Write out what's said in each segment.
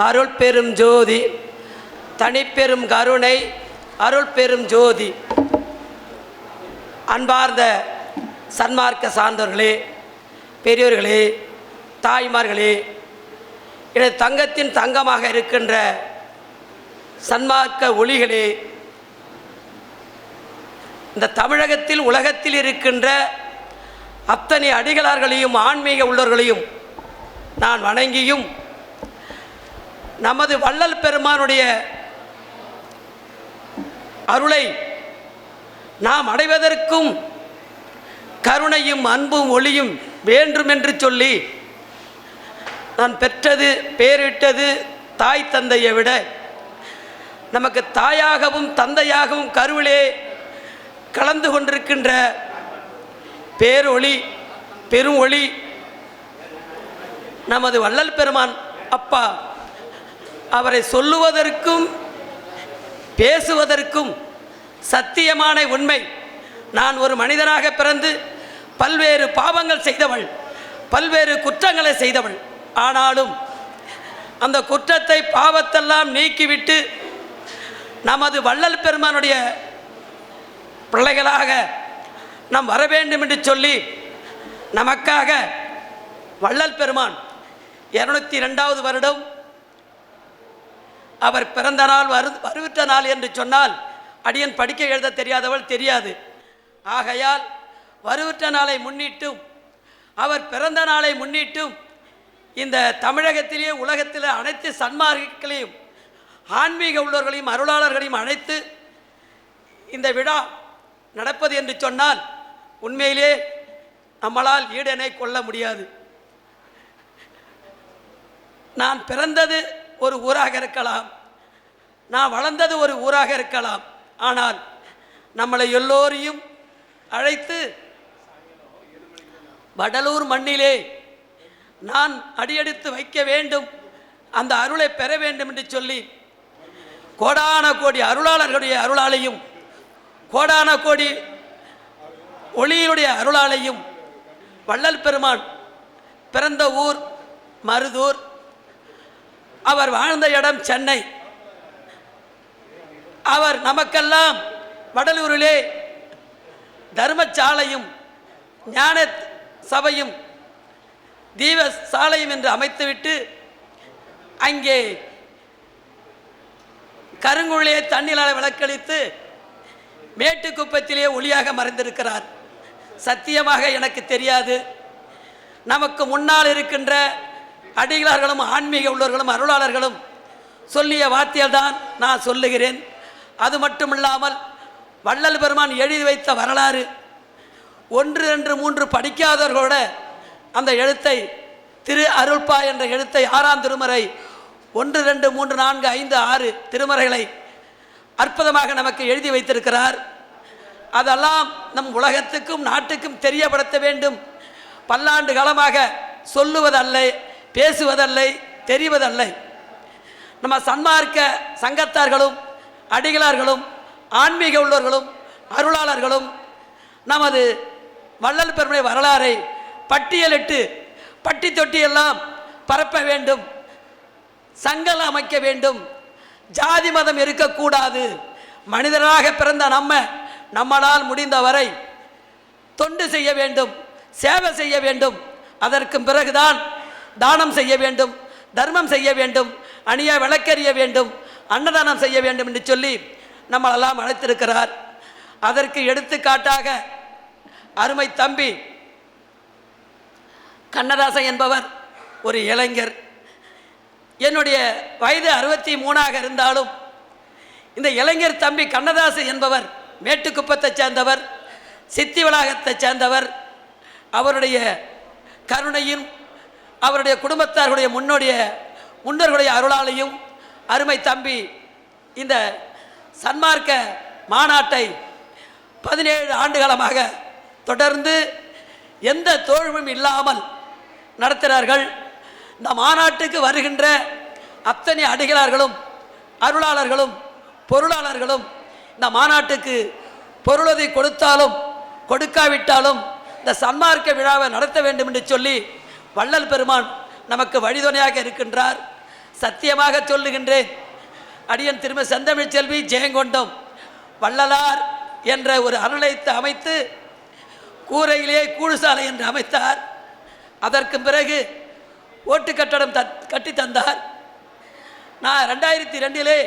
அருள் பெரும் ஜோதி தனிப்பெரும் கருணை அருள் பெரும் ஜோதி. அன்பார்ந்த சன்மார்க்க சார்ந்தவர்களே பெரியோர்களே தாய்மார்களே எனது தங்கத்தின் தங்கமாக இருக்கின்ற சன்மார்க்க ஒளிகளே இந்த தமிழகத்தில் உலகத்தில் இருக்கின்ற அத்தனை அடிகளார்களையும் ஆன்மீக உள்ளவர்களையும் நான் வணங்கியும் நமது வள்ளல் பெருமானுடைய அருளை நாம் அடைவதற்கும் கருணையும் அன்பும் ஒளியும் வேண்டும் என்று சொல்லி நான் பெற்றது பேரிட்டது தாய் தந்தையை விட நமக்கு தாயாகவும் தந்தையாகவும் கருவிலே கலந்து கொண்டிருக்கின்ற பேரொளி பெரும் ஒளி நமது வள்ளல் பெருமான் அப்பா அவரை சொல்லுவதற்கும் பேசுவதற்கும் சத்தியமான உண்மை. நான் ஒரு மனிதனாக பிறந்து பல்வேறு பாவங்கள் செய்தவள் பல்வேறு குற்றங்களை செய்தவள். ஆனாலும் அந்த குற்றத்தை பாவத்தெல்லாம் நீக்கிவிட்டு நமது வள்ளல் பெருமானுடைய பிள்ளைகளாக நாம் வர வேண்டும் என்று சொல்லி நமக்காக வள்ளல் பெருமான் இரநூத்தி ரெண்டாவது வருடம் அவர் பிறந்த நாள் வரு வருவிட்ட நாள் என்று சொன்னால் அடியன் படிக்க எழுத தெரியாதவள் தெரியாது. ஆகையால் வருவிட்ட நாளை முன்னிட்டும் அவர் பிறந்த நாளை முன்னிட்டும் இந்த தமிழகத்திலேயே உலகத்தில் அனைத்து சன்மார்களையும் ஆன்மீக உள்ளவர்களையும் அருளாளர்களையும் அழைத்து இந்த விழா நடப்பது என்று சொன்னால் உண்மையிலே நம்மளால் ஈடனை கொள்ள முடியாது. நான் பிறந்தது ஒரு ஊராக இருக்கலாம். நான் வளர்ந்தது ஒரு ஊராக இருக்கலாம். ஆனால் நம்மளை எல்லோரையும் அழைத்து வடலூர் மண்ணிலே நான் அடியெடுத்து வைக்க வேண்டும் அந்த அருளை பெற வேண்டும் என்று சொல்லி கோடான கோடி அருளாளர்களுடைய அருளாலையும் கோடான கோடி ஒளியினுடைய அருளாலையும் வள்ளல் பெருமான் பிறந்த ஊர் மருதூர் அவர் வாழ்ந்த இடம் சென்னை. அவர் நமக்கெல்லாம் வடலூரிலே தர்மசாலையும் ஞான சபையும் தீப சாலையும் என்று அமைத்துவிட்டு அங்கே கருங்குழியை தண்ணீரால் விளக்களித்து மேட்டுக்குப்பத்திலே ஒளியாக மறைந்திருக்கிறார். சத்தியமாக எனக்கு தெரியாது. நமக்கு முன்னால் இருக்கின்ற அடிகளார்களும் ஆன்மீக உள்ளவர்களும் அருளாளர்களும் சொல்லிய வார்த்தையில் தான் நான் சொல்லுகிறேன். அது மட்டும் இல்லாமல் வள்ளல் பெருமான் எழுதி வைத்த வரலாறு ஒன்று ரெண்டு மூன்று படிக்காதவர்களோட அந்த எழுத்தை திரு அருள்பா என்ற எழுத்தை ஆறாம் திருமறை ஒன்று ரெண்டு மூன்று நான்கு ஐந்து ஆறு திருமறைகளை அற்புதமாக நமக்கு எழுதி வைத்திருக்கிறார். அதெல்லாம் நம் உலகத்துக்கும் நாட்டுக்கும் தெரியப்படுத்த வேண்டும். பல்லாண்டு காலமாக சொல்லுவதல்ல. பேசுவதல்ல தெரிவதல்ல. நம்ம சன்மார்க்க சங்கத்தார்களும் அடிகளார்களும் ஆன்மீக உள்ளவர்களும் அருளாளர்களும் நமது வள்ளல் பெருமை வரலாறை பட்டியலிட்டு பட்டி தொட்டியெல்லாம் பரப்ப வேண்டும் சங்கல் அமைக்க வேண்டும். ஜாதி மதம் இருக்கக்கூடாது. மனிதராக பிறந்த நம்ம நம்மளால் முடிந்தவரை தொண்டு செய்ய வேண்டும் சேவை செய்ய வேண்டும். அதற்கு பிறகுதான் தானம் செய்ய வேண்டும் தர்மம் செய்ய வேண்டும் அணிய விளக்கறிய வேண்டும் அன்னதானம் செய்ய வேண்டும் என்று சொல்லி நம்மளெல்லாம் அழைத்திருக்கிறார். அதற்கு எடுத்துக்காட்டாக அருமை தம்பி கண்ணதாசன் என்பவர் ஒரு இளைஞர். என்னுடைய வயது அறுபத்தி மூணாக இருந்தாலும் இந்த இளைஞர் தம்பி கண்ணதாசன் என்பவர் மேட்டுக்குப்பத்தைச் சேர்ந்தவர் சித்தி வளாகத்தைச் சேர்ந்தவர். அவருடைய கருணையும் அவருடைய குடும்பத்தார்களுடைய முன்னோடைய முன்னோர்களுடைய அருளாலையும் அருமை தம்பி இந்த சன்மார்க்க மாநாட்டை பதினேழு ஆண்டுகாலமாக தொடர்ந்து எந்த தோழ்வும் இல்லாமல் நடத்துகிறார்கள் இந்த மாநாட்டுக்கு வருகின்ற அத்தனை அடிகளார்களும் அருளாளர்களும் பொருளாளர்களும் இந்த மாநாட்டுக்கு பொருளுதவி கொடுத்தாலும் கொடுக்காவிட்டாலும் இந்த சன்மார்க்க விழாவை நடத்த வேண்டும் என்று சொல்லி வள்ளல் பெருமான் நமக்கு வழிதுணையாக இருக்கின்றார். சத்தியமாக சொல்லுகின்றேன். அடியன் திரும்ப செந்தமிழ் செல்வி ஜெயங்கொண்டம் வள்ளலார் என்ற ஒரு அருளைத்து அமைத்து கூரையிலே கூடுசாலை என்று அமைத்தார். அதற்கு பிறகு ஓட்டு கட்டடம் தத் கட்டி தந்தார். நான் ரெண்டாயிரத்தி ரெண்டிலே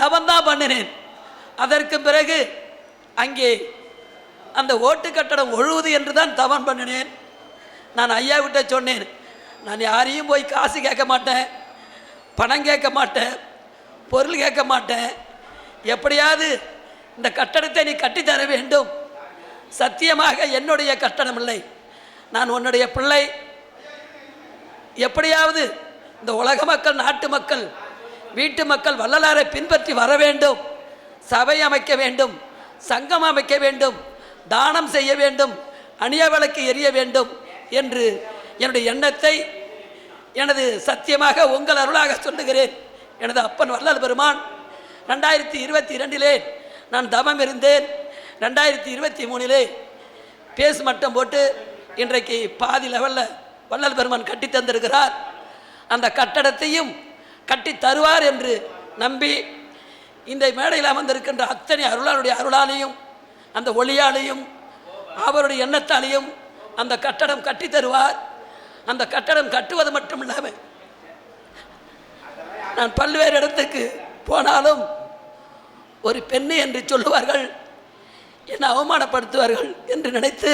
தவந்தான் பண்ணினேன். அதற்கு பிறகு அங்கே அந்த ஓட்டு கட்டடம் ஒழுகுது என்று தான் தவன் பண்ணினேன். நான் ஐயா விட்ட சொன்னேன் நான் யாரையும் போய் காசு கேட்க மாட்டேன் பணம் கேட்க மாட்டேன் பொருள் கேட்க மாட்டேன். எப்படியாவது இந்த கட்டடத்தை நீ கட்டித்தர வேண்டும். சத்தியமாக என்னுடைய கட்டணம் இல்லை. நான் உன்னுடைய பிள்ளை. எப்படியாவது இந்த உலக மக்கள் நாட்டு மக்கள் வீட்டு மக்கள் வள்ளலாரை பின்பற்றி வர வேண்டும். சபை அமைக்க வேண்டும் சங்கம் அமைக்க வேண்டும். தானம் செய்ய வேண்டும் அணிய விளக்கு எரிய வேண்டும் என்று என்னுடைய எண்ணத்தை எனது சத்தியமாக உங்கள் அருளாக சொல்லுகிறேன். எனது அப்பன் வள்ளல் பெருமான் ரெண்டாயிரத்தி இருபத்தி இரண்டிலே நான் தவம் இருந்தேன். ரெண்டாயிரத்தி இருபத்தி மூணிலே பேஸ் மட்டம் போட்டு இன்றைக்கு பாதி லெவலில் வள்ளல் பெருமான் கட்டி தந்திருக்கிறார். அந்த கட்டடத்தையும் கட்டி தருவார் என்று நம்பி இந்த மேடையில் அமர்ந்திருக்கின்ற அத்தனை அருளாளுடைய அருளாலையும் அந்த ஒளியாலையும் அவருடைய எண்ணத்தாலையும் அந்த கட்டடம் கட்டி தருவார். அந்த கட்டடம் கட்டுவது மட்டும் இல்லாமல் நான் பல்வேறு இடத்துக்கு போனாலும் ஒரு பெண்ணு என்று சொல்லுவார்கள் என்னை அவமானப்படுத்துவார்கள் என்று நினைத்து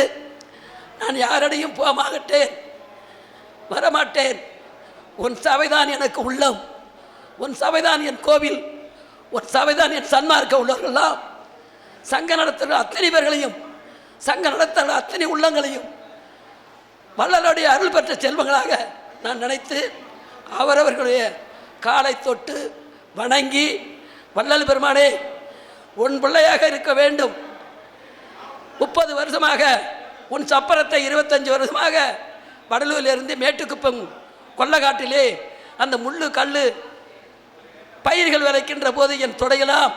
நான் யாரடையும் போகமாகட்டேன் வரமாட்டேன். உன் சபைதான் எனக்கு உள்ளம். உன் சபைதான் என் கோவில். உன் சபைதான் என் சன்மார்க்க உள்ளவர்கள்லாம் சங்க நடத்துகிற அத்தனை பேர்களையும் சங்க நடத்துகிற அத்தனை உள்ளங்களையும் வள்ளலுடைய அருள் பெற்ற செல்வங்களாக நான் நினைத்து அவரவர்களுடைய காலை தொட்டு வணங்கி வள்ளல் பெருமானே உன் பிள்ளையாக இருக்க வேண்டும். முப்பது வருஷமாக உன் சப்பரத்தை இருபத்தஞ்சு வருஷமாக வடலூரிலிருந்து மேட்டுக்குப்பம் கொள்ளக்காட்டிலே அந்த முள்ளு கல் பயிர்கள் விளைக்கின்ற போது என் தொடையெல்லாம்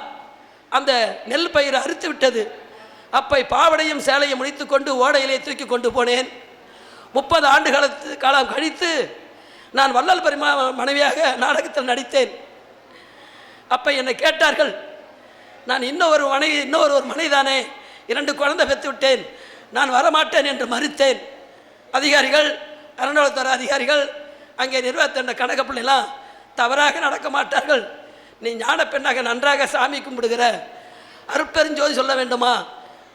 அந்த நெல் பயிர் அறுத்து விட்டது. அப்பை பாவடையும் சேலையும் முடித்து கொண்டு ஓடையிலே தூக்கி கொண்டு போனேன். முப்பது ஆண்டு காலத்து காலம் கழித்து நான் வள்ளல் பெருமா மனைவியாக நாடகத்தில் நடித்தேன். அப்போ என்னை கேட்டார்கள் நான் இன்னொரு மனைவி இன்னொரு ஒரு மனைதானே இரண்டு குழந்தை பெற்று விட்டேன் நான் வரமாட்டேன் என்று மறுத்தேன். அதிகாரிகள் அறநிலையத்துறை அதிகாரிகள் அங்கே நிர்வாகத்தின் கணக்கு தவறாக நடக்க மாட்டார்கள். நீ ஞான பெண்ணாக நன்றாக சாமி கும்பிடுகிற. அருட்பெருஞ்சோதி சொல்ல வேண்டுமா?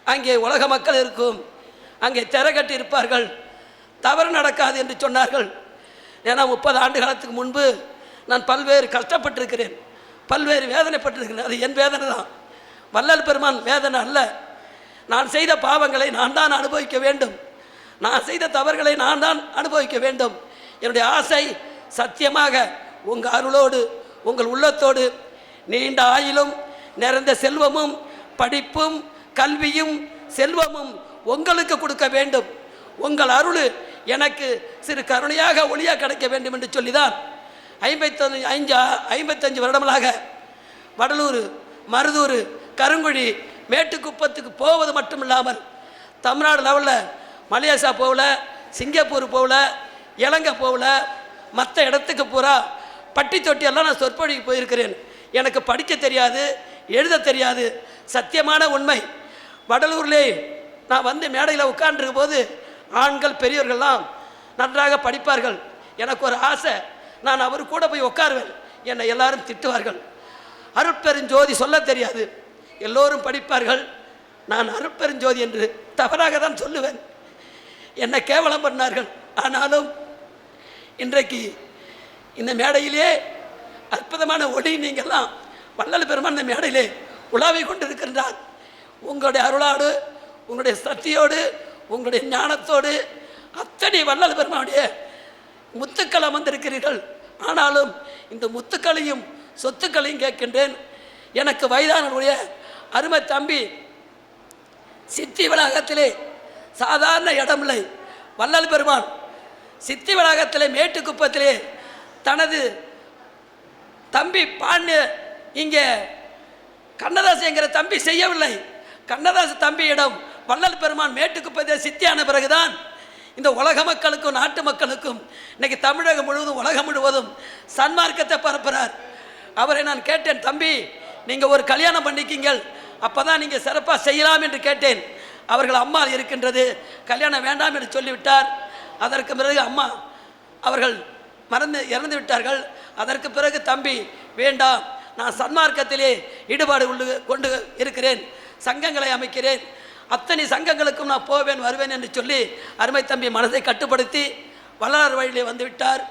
அங்கே உலக மக்கள் இருக்கும். அங்கே திரை கட்டி இருப்பார்கள். தவறு நடக்காது என்று சொன்னார்கள். ஏன்னா முப்பது ஆண்டு காலத்துக்கு முன்பு நான் பல்வேறு கஷ்டப்பட்டிருக்கிறேன். பல்வேறு வேதனைப்பட்டிருக்கிறேன். அது என் வேதனை தான். வள்ளல் பெருமான் வேதனை அல்ல. நான் செய்த பாவங்களை நான் தான் அனுபவிக்க வேண்டும். நான் செய்த தவறுகளை நான் தான் அனுபவிக்க வேண்டும். என்னுடைய ஆசை சத்தியமாக உங்கள் அருளோடு உங்கள் உள்ளத்தோடு நீண்ட ஆயிலும் நிறைந்த செல்வமும் படிப்பும் கல்வியும் செல்வமும் உங்களுக்கு கொடுக்க வேண்டும். உங்கள் அருள் எனக்கு சிறு கருணையாக ஒளியாக கிடைக்க வேண்டும் என்று சொல்லிதான் ஐம்பத்தஞ்சு ஐஞ்சா ஐம்பத்தஞ்சு வருடங்களாக வடலூர் மருதூர் கருங்குழி மேட்டுக்குப்பத்துக்கு போவது மட்டும் இல்லாமல் தமிழ்நாடு லெவலில் மலேசியா போகல சிங்கப்பூர் போகல இலங்கை போகல மற்ற இடத்துக்கு பூரா பட்டி தொட்டியெல்லாம் நான் சொற்பொழிக்கு போயிருக்கிறேன். எனக்கு படிக்க தெரியாது எழுத தெரியாது. சத்தியமான உண்மை. வடலூர்லே நான் வந்து மேடையில் உட்காண்டிருக்கும் போது ஆண்கள் பெரியவர்கள்லாம் நன்றாக படிப்பார்கள். எனக்கு ஒரு ஆசை நான் அவர் கூட போய் உட்காருவேன். என்னை எல்லாரும் திட்டுவார்கள். அருட்பெருஞ்சோதி சொல்ல தெரியாது. எல்லோரும் படிப்பார்கள். நான் அருட்பெருஞ்சோதி என்று தவறாக தான் சொல்லுவேன். என்னை கேவலம் பண்ணார்கள். ஆனாலும் இன்றைக்கு இந்த மேடையிலே அற்புதமான ஒளி நீங்கள்லாம் வள்ளல் பெருமான் இந்த மேடையிலே உலாவி கொண்டிருக்கின்றார். உங்களுடைய அருளாடு உங்களுடைய சக்தியோடு உங்களுடைய ஞானத்தோடு அத்தனை வள்ளல் பெருமானுடைய முத்துக்கள் அமர்ந்திருக்கிறீர்கள். ஆனாலும் இந்த முத்துக்களையும் சொத்துக்களையும் கேட்கின்றேன். எனக்கு வயதானவருடைய அருமை தம்பி சித்தி வளாகத்திலே சாதாரண இடமில்லை. வள்ளல் பெருமான் சித்தி வளாகத்திலே மேட்டுக்குப்பத்திலே தனது தம்பி பாண்டு இங்கே கண்ணதாஸ் என்கிற தம்பி செய்யவில்லை. கண்ணதாஸ் தம்பியிடம் வள்ளல் பெருமான் மேட்டுக்கு மேட்டுக்குப்பத்திலே சித்தியான பிறகுதான் இந்த உலக மக்களுக்கும் நாட்டு மக்களுக்கும் இன்னைக்கு தமிழகம் முழுவதும் உலகம் முழுவதும் சன்மார்க்கத்தை பரப்புறார். அவரை நான் கேட்டேன் தம்பி நீங்கள் ஒரு கல்யாணம் பண்ணிக்கிங்கள். அப்போ தான் நீங்கள் சிறப்பாக செய்யலாம் என்று கேட்டேன். அவர்கள் அம்மா இருக்கின்றது. கல்யாணம் வேண்டாம் என்று சொல்லிவிட்டார். அதற்கு பிறகு அம்மா அவர்கள் மறந்து இறந்து விட்டார்கள். அதற்கு பிறகு தம்பி வேண்டாம். நான் சன்மார்க்கத்திலே ஈடுபாடு உள்ள கொண்டு இருக்கிறேன். சங்கங்களை அமைக்கிறேன். அத்தனை சங்கங்களுக்கும் நான் போவேன் வருவேன் என்று சொல்லி அருமை தம்பி மனதை கட்டுப்படுத்தி வள்ளலார் வழியிலே வந்து விட்டார்.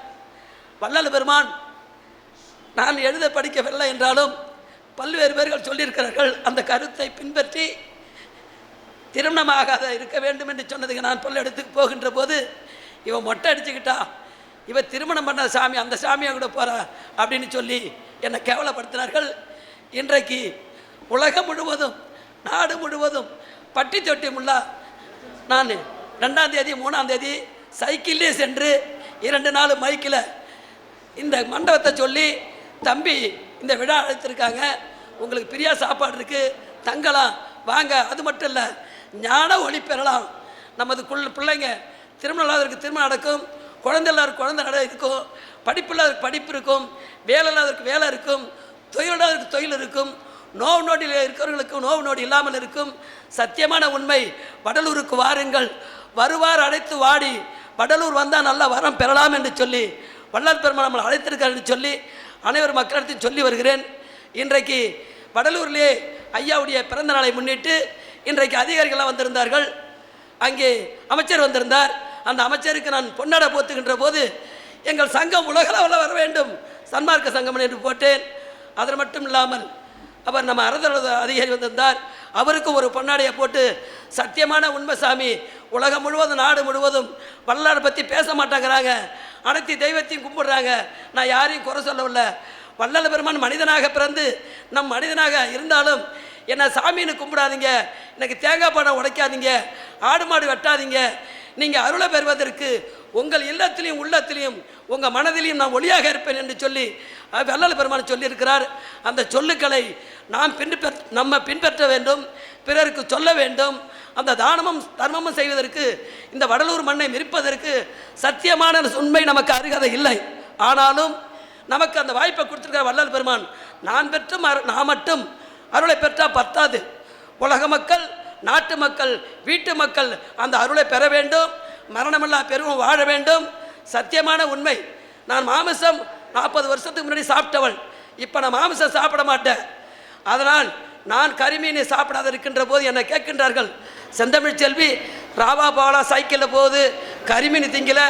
வள்ளல் பெருமான் நான் எழுத படிக்கவில்லை என்றாலும் பல்வேறு பேர்கள் சொல்லியிருக்கிறார்கள். அந்த கருத்தை பின்பற்றி திருமணமாகாத இருக்க வேண்டும் என்று சொன்னதுக்கு நான் பல்லெடுத்துக்கு போகின்ற போது இவன் மொட்டை அடிச்சுக்கிட்டா இவன் திருமணம் பண்ண சாமி அந்த சாமியை கூட போகிறா அப்படின்னு சொல்லி என்னை கேவலப்படுத்தினார்கள் இன்றைக்கு உலகம் முழுவதும் நாடு முழுவதும் பட்டி தொட்டி முல்லா நான் ரெண்டாம் தேதி மூணாம் தேதி சைக்கிள்லே சென்று இரண்டு நாள் மைக்கில் இந்த மண்டபத்தை சொல்லி தம்பி இந்த விழா அழைத்திருக்காங்க. உங்களுக்கு பிரியா சாப்பாடு இருக்குது தங்கலாம் வாங்க. அது மட்டும் இல்லை ஞான ஒளி பெறலாம். நமது குள் பிள்ளைங்க திருமணம் இல்லாதவருக்கு திருமணம் நடக்கும். குழந்தை இல்லாத குழந்தை நட இருக்கும் படிப்பு இல்லாதவருக்கு படிப்பு இருக்கும் வேலை இல்லாதவருக்கு வேலை இருக்கும் தொழில் இல்லாதவருக்கு தொழில் இருக்கும் நோவு நோடியில் இருக்கிறவர்களுக்கு நோவு நோடி இல்லாமல் இருக்கும். சத்தியமான உண்மை வடலூருக்கு வாருங்கள். வருவார் அழைத்து வாடி. வடலூர் வந்தால் நல்ல வரம் பெறலாம் என்று சொல்லி வள்ளல் பெருமாள் நம்மளை அழைத்திருக்கார் என்று சொல்லி அனைவர் மக்களிடத்தையும் சொல்லி வருகிறேன். இன்றைக்கு வடலூரிலே ஐயாவுடைய பிறந்த நாளை முன்னிட்டு இன்றைக்கு அதிகாரிகள்லாம் வந்திருந்தார்கள். அங்கே அமைச்சர் வந்திருந்தார். அந்த அமைச்சருக்கு நான் பொன்னாடை போத்துகின்ற போது எங்கள் சங்கம் உலகளவில் வர வேண்டும். சன்மார்க்க சங்கம் என்று போட்டேன். அது மட்டும் இல்லாமல் அவர் நம்ம அரசர் அதிகாரி வந்திருந்தார். அவருக்கு ஒரு பொன்னாடையை போட்டு சத்தியமான உண்மை சாமி உலகம் முழுவதும் நாடு முழுவதும் வல்லாரை பற்றி பேச மாட்டேங்கிறாங்க. அனைத்து தெய்வத்தையும் கும்பிடுறாங்க. நான் யாரையும் குறை சொல்லவில்லை. வள்ளல் பெருமான் மனிதனாக பிறந்து நம் மனிதனாக இருந்தாலும் என்ன சாமின்னு கும்பிடாதீங்க. எனக்கு தேங்காய் பழம் உடைக்காதீங்க. ஆடு மாடு வெட்டாதீங்க. நீங்கள் அருளை பெறுவதற்கு உங்கள் இல்லத்திலையும் உள்ளத்திலையும் உங்கள் மனதிலையும் நான் ஒளியாக இருப்பேன் என்று சொல்லி அஹ், வள்ளல் பெருமான் சொல்லியிருக்கிறார். அந்த சொல்லுக்களை நாம் பின்பற் நம்ம பின்பற்ற வேண்டும் பிறருக்கு சொல்ல வேண்டும். அந்த தானமும் தர்மமும் செய்வதற்கு இந்த வடலூர் மண்ணை மிரிப்பதற்கு சத்தியமான உண்மை நமக்கு அருகதை இல்லை. ஆனாலும் நமக்கு அந்த வாய்ப்பை கொடுத்துருக்கிற வள்ளல் பெருமான் நான் பெற்றும் அரு- நான் மட்டும் அருளை பெற்றால் பத்தாது. உலக மக்கள் நாட்டு மக்கள் வீட்டு மக்கள் அந்த அருளை பெற வேண்டும் மரணமெல்லாம் பெரும் வாழ வேண்டும். சத்தியமான உண்மை. நான் மாமிசம் நாற்பது வருஷத்துக்கு முன்னாடி சாப்பிட்டவள். இப்போ நான் மாமிசம் சாப்பிட மாட்டேன். அதனால் நான் கரிமீனை சாப்பிடாத இருக்கின்ற போது என்னை கேட்கின்றார்கள். செந்தமிழ் செல்வி ராவா பாலா சைக்கிளில் போகுது கரிமீன் திங்கல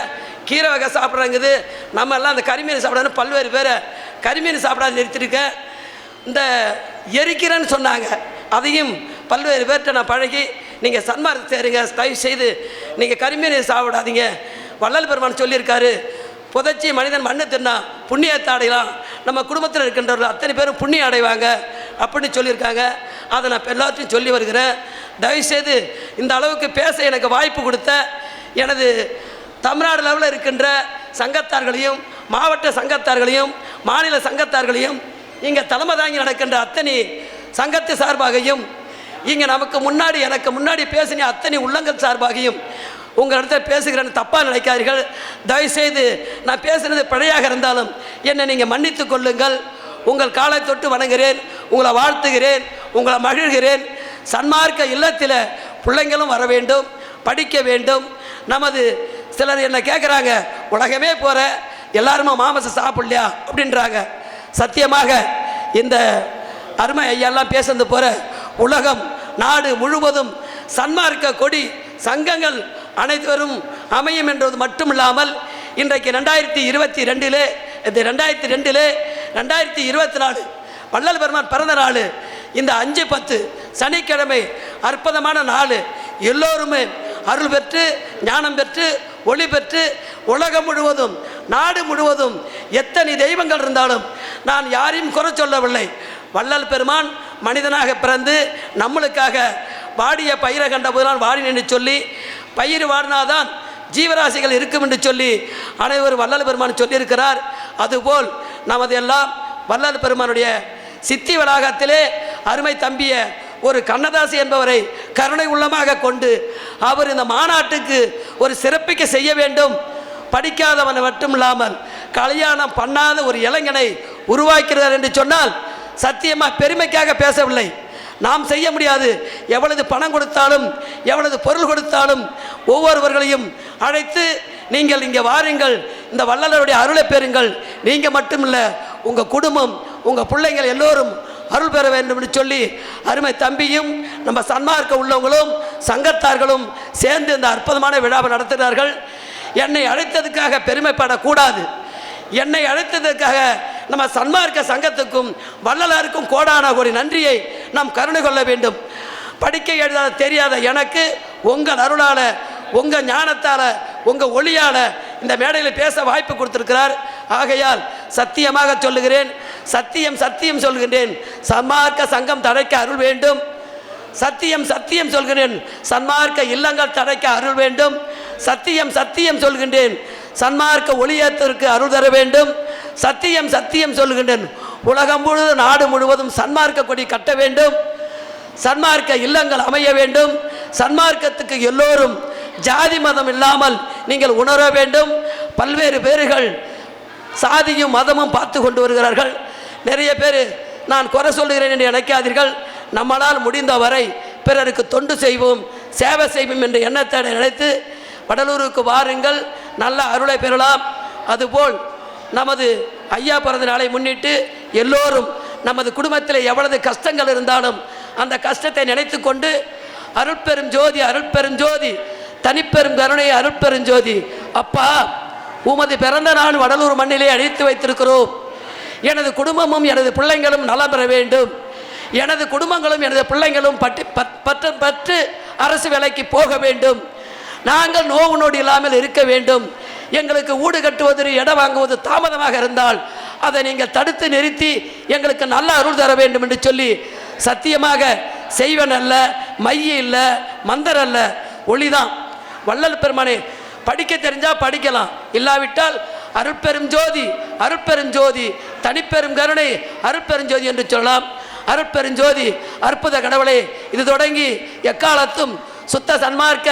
கீரை வகை சாப்பிட்றாங்குது. நம்ம எல்லாம் அந்த கரிமீன் சாப்பிடாது பல்வேறு பேரை கரிமீன் சாப்பிடாது நிறுத்திருக்கேன் இந்த எரிக்கிறேன்னு சொன்னாங்க. அதையும் பல்வேறு பேர்கிட்ட நான் பழகி நீங்கள் சன்மார்க்கு சேருங்க தயவு செய்து நீங்கள் கரிமீனை சாப்பிடாதீங்க. வள்ளல் பெருமான் சொல்லியிருக்காரு புதைச்சி மனிதன் மண்ணு தின்னா புண்ணியத்தை அடையலாம். நம்ம குடும்பத்தில் இருக்கின்றவர்கள் அத்தனை பேரும் புண்ணியம் அடைவாங்க அப்படின்னு சொல்லியிருக்காங்க. அதை நான் எல்லாத்தையும் சொல்லி வருகிறேன். தயவுசெய்து இந்த அளவுக்கு பேச எனக்கு வாய்ப்பு கொடுத்த எனது தமிழ்நாடு லெவலில் இருக்கின்ற சங்கத்தார்களையும் மாவட்ட சங்கத்தார்களையும் மாநில சங்கத்தார்களையும் இங்கே தலைமை தாங்கி நடக்கின்ற அத்தனை சங்கத்து சார்பாகையும் இங்கே நமக்கு முன்னாடி எனக்கு முன்னாடி பேசின அத்தனை உள்ளங்கள் சார்பாகையும் உங்களிடத்தில் பேசுகிறேன்னு தப்பாக நினைக்காதீர்கள். தயவுசெய்து நான் பேசுனது பிழையாக இருந்தாலும் என்னை நீங்கள் மன்னித்து கொள்ளுங்கள். உங்கள் காலை தொட்டு வணங்குகிறேன் உங்களை வாழ்த்துகிறேன் உங்களை மகிழ்கிறேன். சன்மார்க்க இல்லத்தில் பிள்ளைங்களும் வர வேண்டும் படிக்க வேண்டும். நமது சிலர் என்ன கேட்குறாங்க உலகமே போகிற எல்லாருமே மாமசம் சாப்பிடலையா? அப்படின்றாங்க. சத்தியமாக இந்த அருமை ஐயாலாம் பேசுறது போகிற உலகம் நாடு முழுவதும் சன்மார்க்க கொடி சங்கங்கள் அனைவரும் அமையும் என்பது மட்டுமில்லாமல் இன்றைக்கு ரெண்டாயிரத்தி இருபத்தி ரெண்டிலே இந்த ரெண்டாயிரத்தி ரெண்டிலே ரெண்டாயிரத்தி இருபத்தி நாலு வள்ளல் பெருமான் பிறந்த நாள் இந்த அஞ்சு பத்து சனிக்கிழமை அற்புதமான நாள். எல்லோருமே அருள் பெற்று ஞானம் பெற்று ஒளி பெற்று உலகம் முழுவதும் நாடு முழுவதும் எத்தனை தெய்வங்கள் இருந்தாலும் நான் யாரையும் குறை சொல்லவில்லை. வள்ளல் பெருமான் மனிதனாக பிறந்து நம்மளுக்காக வாடிய பயிரை கண்ட போதெல்லாம் வாடினேன் என்று சொல்லி பயிர் வாடினாதான் ஜீவராசிகள் இருக்கும் என்று சொல்லி அனைவரும் வள்ளல் பெருமான் சொல்லியிருக்கிறார். அதுபோல் நமது எல்லாம் வள்ளல் பெருமானுடைய சித்தி வளாகத்திலே அருமை தம்பிய ஒரு கண்ணதாசி என்பவரை கருணை உள்ளமாக கொண்டு அவர் இந்த மாநாட்டுக்கு ஒரு சிறப்பிக்க செய்ய வேண்டும். படிக்காதவன் மட்டும் இல்லாமல் கல்யாணம் பண்ணாத ஒரு இளைஞனை உருவாக்கிறார் என்று சொன்னால் சத்தியமாக பெருமைக்காக பேசவில்லை. நாம் செய்ய முடியாது. எவ்வளவு பணம் கொடுத்தாலும் எவ்வளவு பொருள் கொடுத்தாலும் ஒவ்வொருவர்களையும் அழைத்து நீங்கள் இங்கே வாருங்கள். இந்த வள்ளலருடைய அருளை பெறுங்கள். நீங்கள் மட்டுமில்ல உங்கள் குடும்பம் உங்கள் பிள்ளைங்கள் எல்லோரும் அருள் பெற வேண்டும் என்று சொல்லி அருமை தம்பியும் நம்ம சன்மார்க்க உள்ளவங்களும் சங்கத்தார்களும் சேர்ந்து இந்த அற்புதமான விழாவை நடத்துகிறார்கள். என்னை அழைத்ததுக்காக பெருமைப்படக்கூடாது. என்னை அழைத்ததற்காக நம்ம சன்மார்க்க சங்கத்துக்கும் வள்ளலாருக்கும் கோடான ஒரு நன்றியை நாம் கருணை கொள்ள வேண்டும். படிக்க எழுதாத தெரியாத எனக்கு உங்கள் அருளால் உங்கள் ஞானத்தால் உங்கள் ஒளியால் இந்த மேடையில் பேச வாய்ப்பு கொடுத்துருக்கிறார். ஆகையால் சத்தியமாக சொல்லுகிறேன் சத்தியம் சத்தியம் சொல்கின்றேன். சன்மார்க்க சங்கம் தடைக்க அருள் வேண்டும். சத்தியம் சத்தியம் சொல்கிறேன். சன்மார்க்க இல்லங்கள் தடைக்க அருள் வேண்டும். சத்தியம் சத்தியம் சொல்கின்றேன். சன்மார்க்க ஒளியத்திற்கு அருள் தர வேண்டும். சத்தியம் சத்தியம் சொல்லுகின்றேன். உலகம் முழுவதும் நாடு முழுவதும் சன்மார்க்க கொடி கட்ட வேண்டும். சன்மார்க்க இல்லங்கள் அமைய வேண்டும். சன்மார்க்கத்துக்கு எல்லோரும் ஜாதி மதம் இல்லாமல் நீங்கள் உணர வேண்டும். பல்வேறு பேர்கள் சாதியும் மதமும் பார்த்து கொண்டு வருகிறார்கள். நிறைய பேர் நான் குறை சொல்லுகிறேன் என்று நினைக்காதீர்கள். நம்மளால் முடிந்த வரை பிறருக்கு தொண்டு செய்வோம் சேவை செய்வோம் என்ற எண்ணத்தை நினைத்து வடலூருக்கு வாருங்கள். நல்ல அருளை பெறலாம். அதுபோல் நமது ஐயா பிறந்த நாளை முன்னிட்டு எல்லோரும் நமது குடும்பத்தில் எவ்வளவு கஷ்டங்கள் இருந்தாலும் அந்த கஷ்டத்தை நினைத்து கொண்டு அருட்பெரும் ஜோதி அருட்பெரும் ஜோதி தனிப்பெரும் கருணை அருட்பெரும் ஜோதி. அப்பா உமது பிறந்த நாள் வடலூர் மண்ணிலே அழைத்து வைத்திருக்கிறோம். எனது குடும்பமும் எனது பிள்ளைங்களும் நலம் பெற வேண்டும். எனது குடும்பங்களும் எனது பிள்ளைங்களும் பட்டு பத்- பற்று அரசு வேலைக்கு போக வேண்டும். நாங்கள் நோவு நொடி இல்லாமல் இருக்க வேண்டும். எங்களுக்கு ஊடு கட்டுவது இடம் வாங்குவது தாமதமாக இருந்தால் அதை நீங்கள் தடுத்து நிறுத்தி எங்களுக்கு நல்ல அருள் தர வேண்டும் என்று சொல்லி சத்தியமாக செய்வன் அல்ல மைய இல்லை மந்தர் அல்ல ஒளிதான். வள்ளல் பெருமானே படிக்க தெரிஞ்சால் படிக்கலாம். இல்லாவிட்டால் அருட்பெரும் ஜோதி அருட்பெரும் ஜோதி தனிப்பெரும் கருணை அருட்பெருஞ்சோதி என்று சொல்லலாம். அருட்பெருஞ்சோதி அற்புத கடவுளே இது தொடங்கி எக்காலத்தும் சுத்த சன்மார்க்க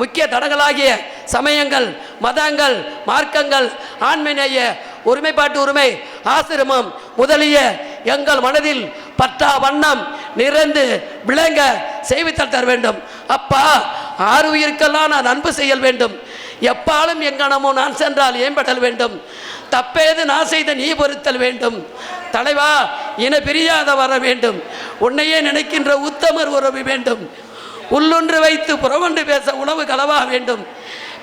முக்கிய தடங்களாகிய சமயங்கள் மதங்கள் மார்க்கங்கள் ஆண்மைநேய ஒருமைப்பாட்டு உரிமை ஆசிரமம் முதலிய எங்கள் மனதில் பற்றா வண்ணம் நிறைந்து விளங்க செய்வித்தல் தர வேண்டும். அப்பா ஆறு உயிருக்கெல்லாம் நான் அன்பு செய்யல் வேண்டும். எப்பாலும் எங்கனமோ நான் சென்றால் ஏம்படல் வேண்டும்? தப்பேது நான் செய்த நீ பொறுத்தல் வேண்டும். தலைவா இன பிரியாத வர வேண்டும். உன்னையே நினைக்கின்ற உத்தமர் உறவு வேண்டும். உள்ளொன்று வைத்து புறவொன்று பேச உணவு களவா வேண்டும்.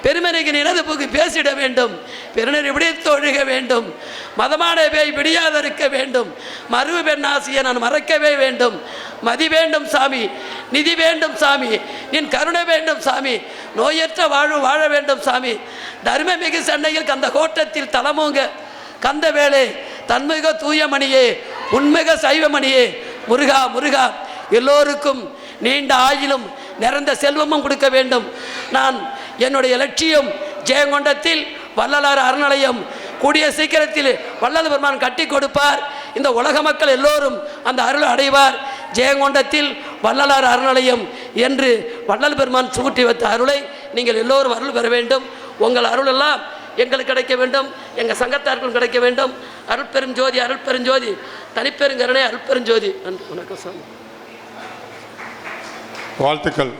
பெருமனைக்கு நினது புகு பேசிட வேண்டும். பெருநர் விடித்து தொழுக வேண்டும். மதமான பேய் விடியாதிருக்க வேண்டும். மறுவு பெண்ணாசியை நான் மறக்கவே வேண்டும். மதி வேண்டும் சாமி நிதி வேண்டும் சாமி நின் கருணை வேண்டும் சாமி நோயற்ற வாழ்வு வாழ வேண்டும் சாமி. தர்மமிகு சென்னையில் கந்த கோட்டத்தில் தலமுங்க கந்த வேலை தன்மிக தூயமணியே உண்மிக சைவமணியே. முருகா முருகா எல்லோருக்கும் நீண்ட ஆயிலும் நிறந்த செல்வமும் கொடுக்க வேண்டும். நான் என்னுடைய லட்சியம் ஜெயங்கொண்டத்தில் வள்ளலார் அறநிலையம் கூடிய சீக்கிரத்தில் வல்லது பெருமான் கட்டி கொடுப்பார். இந்த உலக மக்கள் எல்லோரும் அந்த அருள் அடைவார். ஜெயங்கொண்டத்தில் வள்ளலார் அறநிலையம் என்று வள்ளல் பெருமான் சூட்டி வைத்த அருளை நீங்கள் எல்லோரும் அருள் பெற வேண்டும். உங்கள் அருள் எல்லாம் எங்களுக்கு கிடைக்க வேண்டும். எங்கள் சங்கத்தார்களும் கிடைக்க வேண்டும். அருட்பெரும் ஜோதி அருட்பெரும் ஜோதி தனிப்பெருங்கருணை அருட்பெரும் ஜோதி நன்றி வணக்கம் சாமி. வாழ்த்துக்கள்.